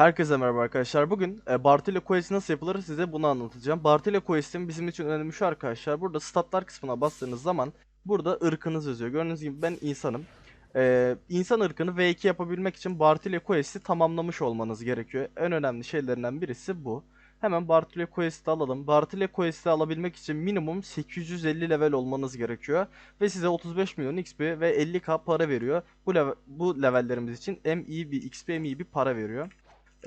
Herkese merhaba arkadaşlar. Bugün e, Bartilla Quest nasıl yapılır size bunu anlatacağım. Bartilla Quest'in bizim için önemi şu arkadaşlar. Burada statlar kısmına bastığınız zaman burada ırkınız yazıyor. Gördüğünüz gibi ben insanım. E, insan ırkını V2 yapabilmek için Bartilla Quest'i tamamlamış olmanız gerekiyor. En önemli şeylerinden birisi bu. Hemen Bartilla Quest'i alalım. Bartilla Quest'i alabilmek için minimum 850 level olmanız gerekiyor. Ve size 35 milyon XP ve 50k para veriyor. Bu, leve- bu levellerimiz için bir XP bir para veriyor.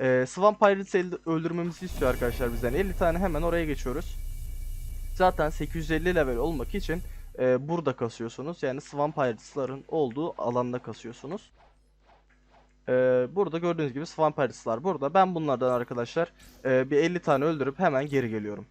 Ee, Swamp Pirates'ı elde- öldürmemizi istiyor arkadaşlar bizden. 50 tane hemen oraya geçiyoruz. Zaten 850 level olmak için e, burada kasıyorsunuz. Yani Swamp Pirates'ların olduğu alanda kasıyorsunuz. Ee, burada gördüğünüz gibi Swamp Pirates'lar burada. Ben bunlardan arkadaşlar e, bir 50 tane öldürüp hemen geri geliyorum.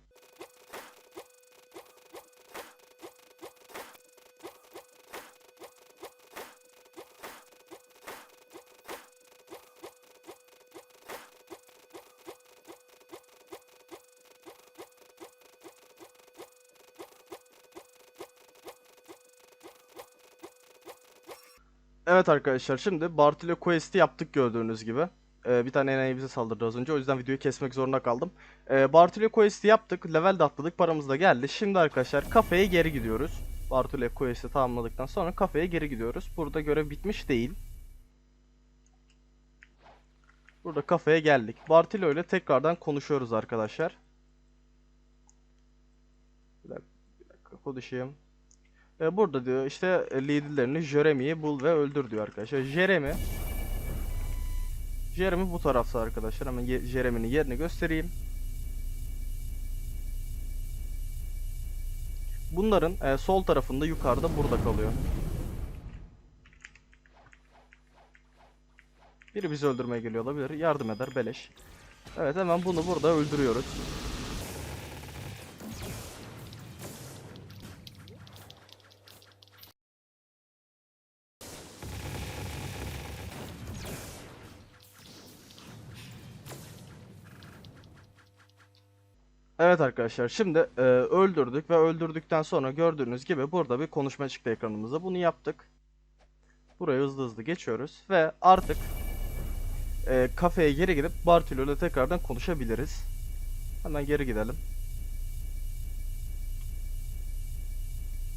Evet arkadaşlar şimdi Bartilla Quest'i yaptık gördüğünüz gibi. Ee, bir tane enayi bize saldırdı az önce o yüzden videoyu kesmek zorunda kaldım. Ee, Bartilla Quest'i yaptık, level de atladık, paramız da geldi. Şimdi arkadaşlar kafeye geri gidiyoruz. Bartilla Quest'i tamamladıktan sonra kafeye geri gidiyoruz. Burada görev bitmiş değil. Burada kafeye geldik. Bartilla ile tekrardan konuşuyoruz arkadaşlar. Bir dakika, bir dakika konuşayım. E, burada diyor işte e, liderlerini Jeremy'yi bul ve öldür diyor arkadaşlar. Jeremy Jeremy bu tarafta arkadaşlar. Hemen ye- Jeremy'nin yerini göstereyim. Bunların e, sol tarafında yukarıda burada kalıyor. Biri bizi öldürmeye geliyor olabilir. Yardım eder beleş. Evet hemen bunu burada öldürüyoruz. Evet arkadaşlar şimdi e, öldürdük ve öldürdükten sonra gördüğünüz gibi burada bir konuşma çıktı ekranımıza. Bunu yaptık. Buraya hızlı hızlı geçiyoruz ve artık e, kafeye geri gidip Bartolo ile tekrardan konuşabiliriz. Hemen geri gidelim.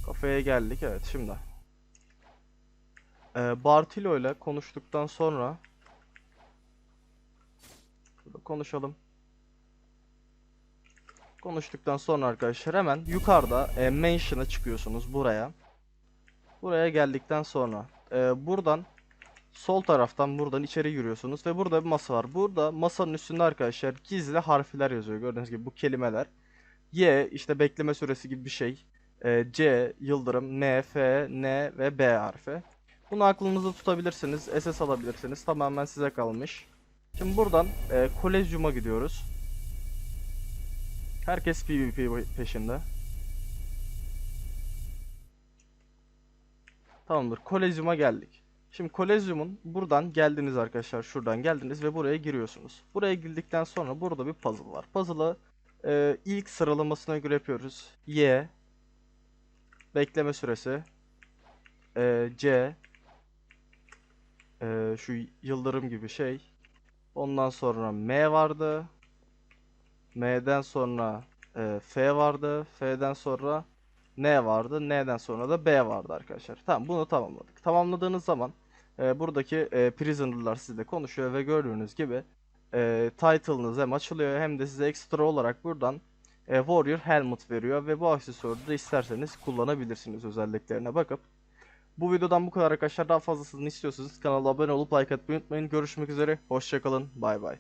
Kafeye geldik evet şimdi. E, Bartolo ile konuştuktan sonra Şurada konuşalım. Konuştuktan sonra arkadaşlar hemen yukarıda e, Mansion'a çıkıyorsunuz buraya. Buraya geldikten sonra e, buradan sol taraftan buradan içeri giriyorsunuz ve burada bir masa var. Burada masanın üstünde arkadaşlar gizli harfler yazıyor. Gördüğünüz gibi bu kelimeler. Y işte bekleme süresi gibi bir şey. E, C yıldırım, N, F, N ve B harfi. Bunu aklınızda tutabilirsiniz. SS alabilirsiniz. Tamamen size kalmış. Şimdi buradan e, Kolezyum'a gidiyoruz. Herkes PvP peşinde. Tamamdır. Kolezyum'a geldik. Şimdi Kolezyum'un buradan geldiniz arkadaşlar. Şuradan geldiniz ve buraya giriyorsunuz. Buraya girdikten sonra burada bir puzzle var. Puzzle'ı e, ilk sıralamasına göre yapıyoruz. Y Bekleme süresi e, C e, Şu yıldırım gibi şey Ondan sonra M vardı. M'den sonra e, F vardı. F'den sonra N vardı. N'den sonra da B vardı arkadaşlar. Tamam bunu tamamladık. Tamamladığınız zaman e, buradaki e, prisoner'lar sizle konuşuyor ve gördüğünüz gibi e, title'ınız hem açılıyor hem de size ekstra olarak buradan e, Warrior Helmet veriyor ve bu aksesuarı da isterseniz kullanabilirsiniz özelliklerine bakıp. Bu videodan bu kadar arkadaşlar. Daha fazlasını istiyorsanız kanala abone olup like atmayı unutmayın. Görüşmek üzere. Hoşçakalın. Bay bay.